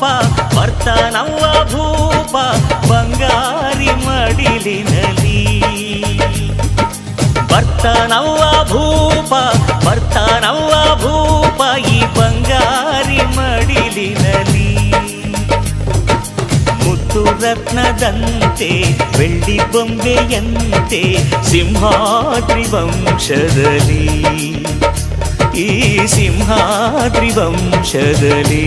ರೂಪ ವರ್ತನವ್ವ ಭೂಪ ಬಂಗಾರಿ ಮಡಿಲಿನಲಿ ವರ್ತನವ್ವ ಭೂಪ ವರ್ತನವ್ವ ಭೂಪ ಈ ಬಂಗಾರಿ ಮಡಿಲಿನಲಿ ಮುತ್ತು ರತ್ನದಂತೆ ಬೆಳ್ಳಿ ಬೊಂಬೆಯಂತೆ ಸಿಂಹಾದ್ರಿ ವಂಶದಲ್ಲಿ ಈ ಸಿಂಹಾದ್ರಿ ವಂಶದಲ್ಲಿ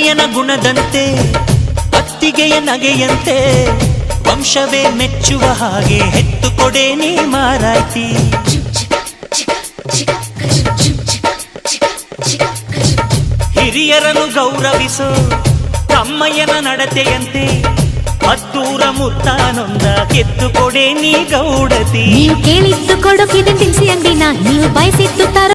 ಅಣ್ಣಯ್ಯನ ಗುಣದಂತೆ ಅತ್ತಿಗೆಯ ನಗೆಯಂತೆ, ವಂಶವೇ ಮೆಚ್ಚುವ ಹಾಗೆ ಹೆತ್ತು ಕೊಡೆ ನೀ ಮಾರಾಯ್ತಿ. ಹಿರಿಯರನ್ನು ಗೌರವಿಸು ತಮ್ಮಯ್ಯನ ನಡತೆಯಂತೆ ಹತ್ತೂರ ಮುತ್ತಾನೊಂದ ಕೆತ್ತು ಕೊಡೆ ನೀ ಗೌಡತಿ. ನೀವು ಕೇಳಿದ್ದು ಕೊಡೋಕಿದೆ ತಿನ್ಸಿ ನೀವು ಬಯಸಿದ್ದು